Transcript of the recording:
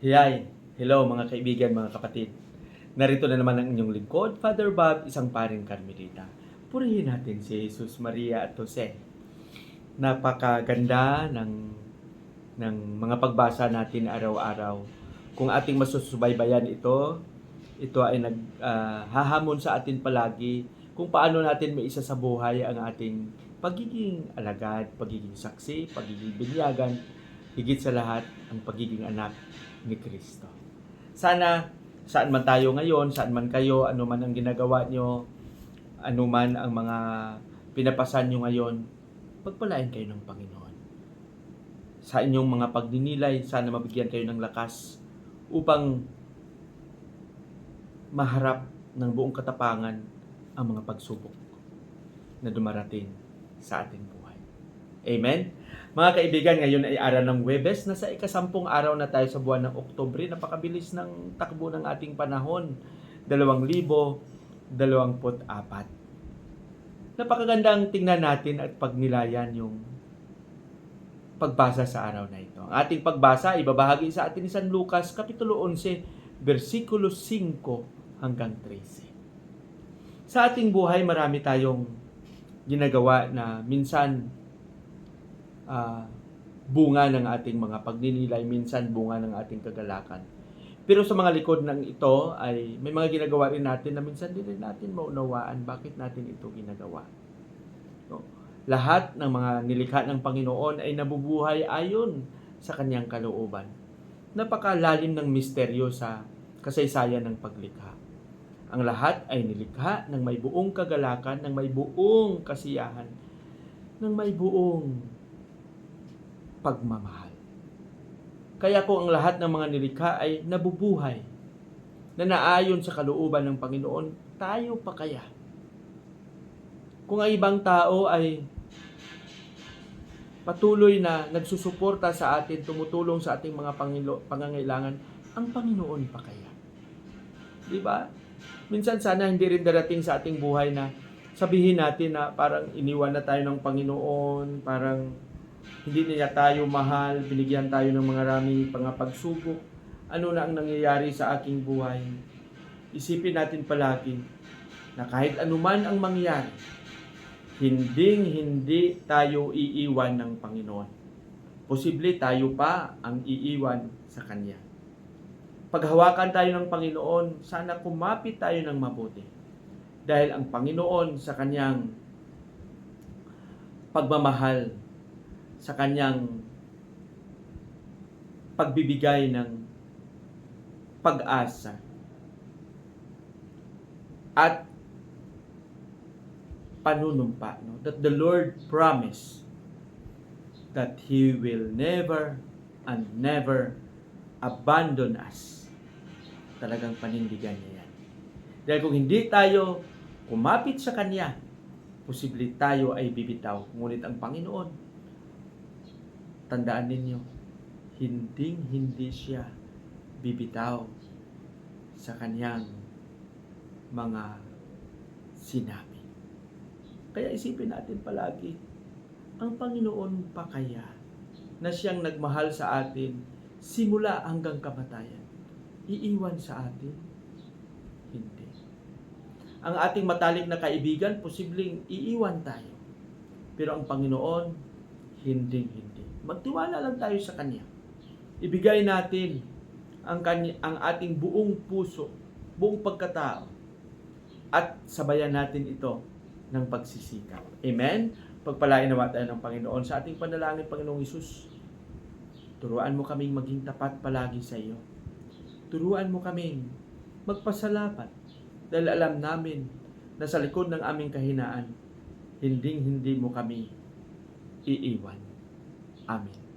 Hiyay! Hello mga kaibigan, mga kapatid. Narito na naman ang inyong lingkod, Father Bob, isang paring Carmelita. Purihin natin si Jesus, Maria at Jose. Napakaganda ng, ng mga pagbasa natin araw-araw. Kung ating masusubaybayan ito, ito ay naghahamon sa atin palagi kung paano natin may isa sa buhay ang ating pagiging alagad, pagiging saksi, pagiging binyagan, higit sa lahat ang pagiging anak ni Kristo. Sana saan man tayo ngayon, saan man kayo, ano man ang ginagawa nyo, ano man ang mga pinapasan nyo ngayon, pagpalain kayo ng Panginoon. Sa inyong mga pagdinilay, sana mabigyan kayo ng lakas upang maharap ng buong katapangan ang mga pagsubok na dumarating sa ating buhay. Amen? Mga kaibigan, ngayon ay araw ng Webes. Nasa ikasampung araw na tayo sa buwan ng Oktobre. Napakabilis ng takbo ng ating panahon. 2024. Napakagandang tingnan natin at pagnilayan yung pagbasa sa araw na ito. Ang ating pagbasa, ibabahagi sa atin ni San Lucas, Kapitulo 11, versikulo 5 hanggang 13. Sa ating buhay, marami tayong ginagawa na minsan ah, bunga ng ating mga pagninilay, minsan bunga ng ating kagalakan. Pero sa mga likod ng ito ay may mga ginagawa rin natin na minsan din natin maunawaan bakit natin ito ginagawa. No? Lahat ng mga nilikha ng Panginoon ay nabubuhay ayon sa kanyang kalooban. Napakalalim ng misteryo sa kasaysayan ng paglikha. Ang lahat ay nilikha ng may buong kagalakan, ng may buong kasiyahan, ng may buong pagmamahal. Kaya kung ang lahat ng mga nilikha ay nabubuhay, na naayon sa kalooban ng Panginoon, tayo pa kaya? Kung ang ibang tao ay patuloy na nagsusuporta sa atin, tumutulong sa ating mga pangilo, pangangailangan, ang Panginoon pa kaya? Di ba? Minsan sana hindi rin darating sa ating buhay na sabihin natin na parang iniwan na tayo ng Panginoon, parang hindi niya tayo mahal, binigyan tayo ng mga raming mga pagsubok. Ano na ang nangyayari sa aking buhay? Isipin natin palagi na kahit anuman ang mangyari, hinding hindi tayo iiwan ng Panginoon. Posible tayo pa ang iiwan sa Kanya. Paghawakan tayo ng Panginoon, sana kumapit tayo ng mabuti. Dahil ang Panginoon sa Kanyang pagmamahal sa kanyang pagbibigay ng pag-asa. At panunumpa no? That the Lord promised that he will never and never abandon us. Talagang panindigan niya yan. Dahil kung hindi tayo kumapit sa kanya posible tayo ay bibitaw. Ngunit ang Panginoon tandaan ninyo, hinding hindi siya bibitaw sa kanyang mga sinabi. Kaya isipin natin palagi, ang Panginoon pa kaya na siyang nagmahal sa atin simula hanggang kamatayan, iiwan sa atin? Hindi. Ang ating matalik na kaibigan, posibleng iiwan tayo. Pero ang Panginoon, hindi, hindi. Magtiwala lang tayo sa Kanya. Ibigay natin ang, kanya, ang ating buong puso, buong pagkatao, at sabayan natin ito ng pagsisikap. Amen? Pagpalain nawa tayo ng Panginoon sa ating panalangin, Panginoong Isus. Turuan mo kaming maging tapat palagi sa iyo. Turuan mo kaming magpasalamat dahil alam namin na sa likod ng aming kahinaan, hinding hindi mo kami iiwan. Amen.